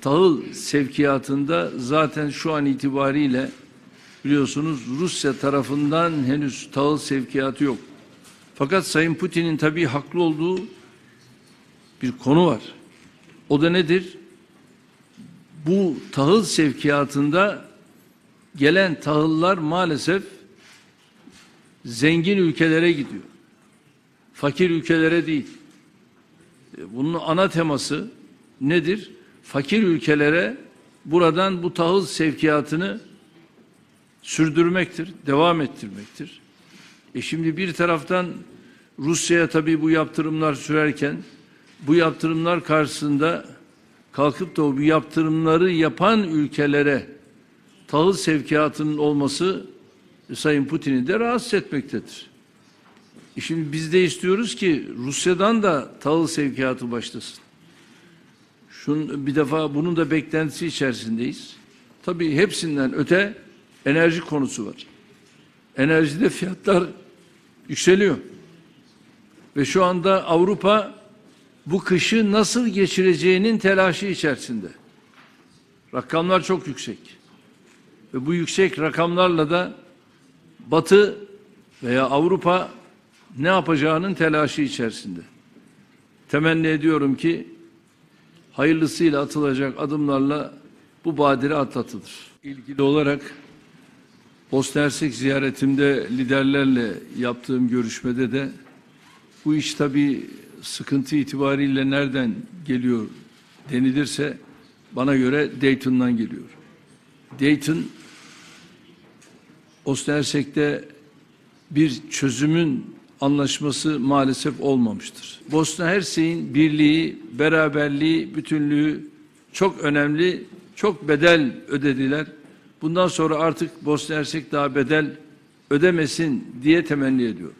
tahıl sevkiyatında zaten şu an itibariyle biliyorsunuz Rusya tarafından henüz tahıl sevkiyatı yok. Fakat Sayın Putin'in tabii haklı olduğu bir konu var. O da nedir? Bu tahıl sevkiyatında gelen tahıllar maalesef zengin ülkelere gidiyor. Fakir ülkelere değil. E, Bunun ana teması nedir? Fakir ülkelere buradan bu tahıl sevkiyatını sürdürmektir, devam ettirmektir. E şimdi bir taraftan Rusya'ya tabii bu yaptırımlar sürerken bu yaptırımlar karşısında kalkıp da bu yaptırımları yapan ülkelere tahıl sevkiyatının olması e, Sayın Putin'i de rahatsız etmektedir. E şimdi biz de istiyoruz ki Rusya'dan da tahıl sevkiyatı başlasın. Şun, bir defa bunun da beklentisi içerisindeyiz. Tabii hepsinden öte enerji konusu var. Enerjide fiyatlar yükseliyor. Ve şu anda Avrupa bu kışı nasıl geçireceğinin telaşı içerisinde. Rakamlar çok yüksek. Ve bu yüksek rakamlarla da Batı veya Avrupa ne yapacağının telaşı içerisinde. Temenni ediyorum ki hayırlısıyla atılacak adımlarla bu badire atlatılır. İlgili olarak Bosna Hersek ziyaretimde liderlerle yaptığım görüşmede de bu iş tabii sıkıntı itibariyle nereden geliyor denilirse bana göre Dayton'dan geliyor. Dayton Bosna Hersek'te bir çözümün anlaşması maalesef olmamıştır. Bosna Hersek'in birliği, beraberliği, bütünlüğü çok önemli, çok bedel ödediler. Bundan sonra artık Bosna Hersek daha bedel ödemesin diye temenni ediyorum.